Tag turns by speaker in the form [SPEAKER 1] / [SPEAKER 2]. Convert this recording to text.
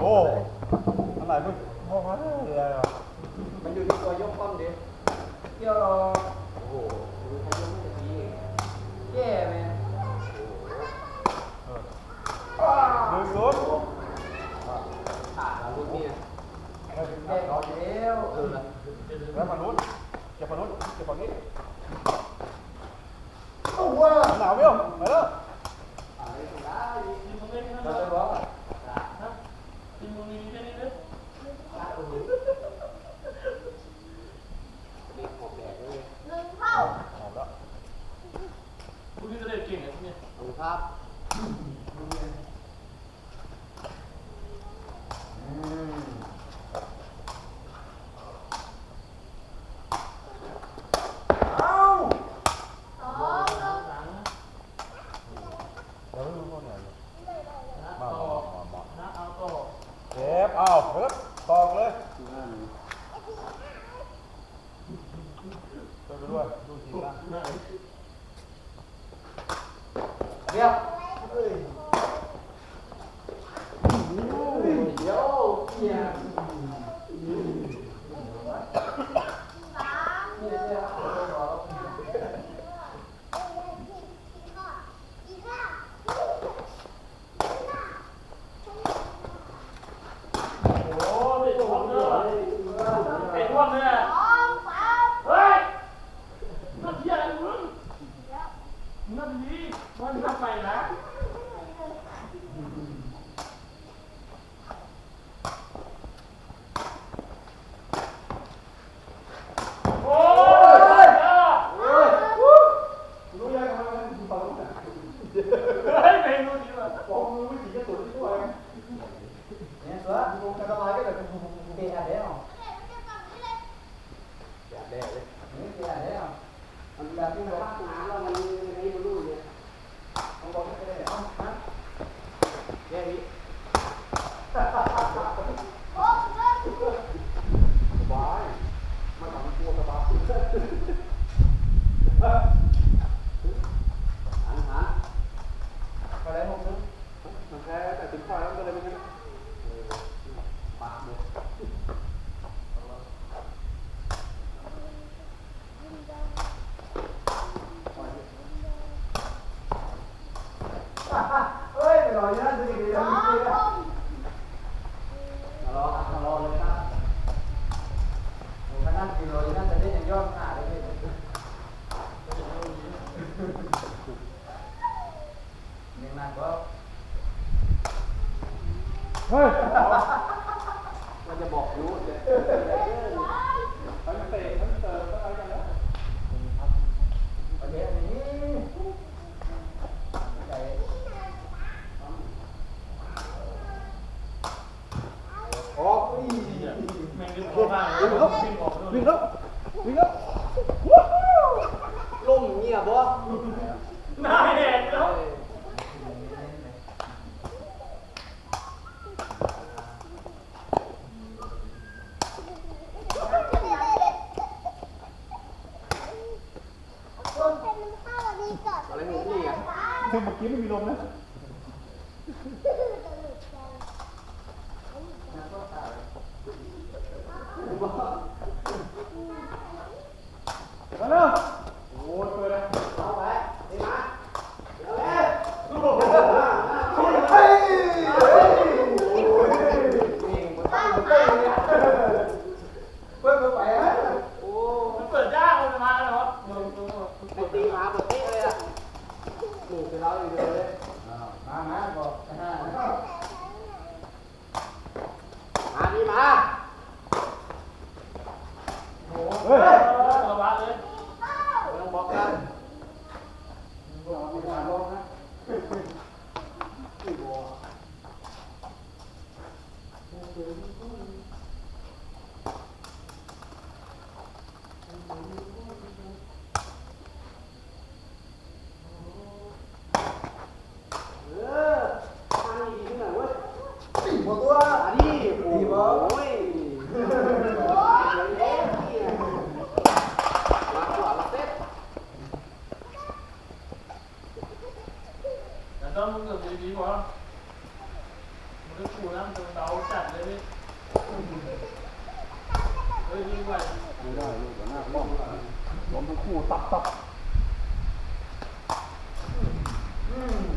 [SPEAKER 1] โอ้อะไรมึงมองมาเลยอะไรวะ
[SPEAKER 2] มันอยู่ที่ตัวยกป้อมดิเกี่ยวรอโอ้โหดูเขายกไม่ได้ดีแย่แม่
[SPEAKER 1] หนึ่งศูนย์
[SPEAKER 2] ขาดแล้วลูกเนี่ย
[SPEAKER 1] เฮ้ย
[SPEAKER 2] แย่รอแล้วเออ
[SPEAKER 1] แล้วมนุษย์เก็บมนุษย์เก็บฝั่งนี้ หนาวเบี้ยวไปแล้ว
[SPEAKER 2] เราจะบอก
[SPEAKER 3] หนึ่งเท่า
[SPEAKER 2] ครับ
[SPEAKER 3] สองหนึ่ง
[SPEAKER 1] เราไม่รู้เขาไหนเลยมามามามาเจ็บ อ้าวเฮ้ยตองเลยช่วยไปด้วยดูทีมนะ
[SPEAKER 2] เรียบ Quando já vai lá. Hãy subscribe cho เฮ้
[SPEAKER 4] ยไป
[SPEAKER 1] รออ
[SPEAKER 2] ยู่นั่น
[SPEAKER 1] สิเดี๋
[SPEAKER 2] ยว
[SPEAKER 3] สอง
[SPEAKER 2] มี
[SPEAKER 3] ห
[SPEAKER 2] แล้ว
[SPEAKER 3] นึ่ง
[SPEAKER 2] มารอครับมารอเลยครับผมก็นั่งกินรออยู่นั่นแต่นี่ยังย่อหน้าเลยนี่ยังนั่งก็
[SPEAKER 1] เฮ้ย
[SPEAKER 2] มันจะบอกรู้เลย
[SPEAKER 1] ทั้งเตะทั้งเติมทั้งอะไรกันแล้ว
[SPEAKER 2] ประเด็นนี้ใจ
[SPEAKER 1] ออก
[SPEAKER 4] แม่งดึงออกมาเลยดึงออกมา
[SPEAKER 1] วิ่งแล้ววิ่งแล้ว
[SPEAKER 2] ลมเงียบบ่
[SPEAKER 4] น้าแหกแล้ว
[SPEAKER 2] อะไรหนูนี่อะ
[SPEAKER 1] เมื่อกี้ไม่มีลมนะ Ano? ดี
[SPEAKER 2] วะ
[SPEAKER 4] มันก็ขู่น้มันจะเบา
[SPEAKER 2] จัดเลยนี่เฮ้
[SPEAKER 1] ย
[SPEAKER 2] นี่ไห
[SPEAKER 4] ว
[SPEAKER 2] ไม่ได้ลูกหน้าล้อมล้มทั้งคู่ตับตับ
[SPEAKER 4] อืม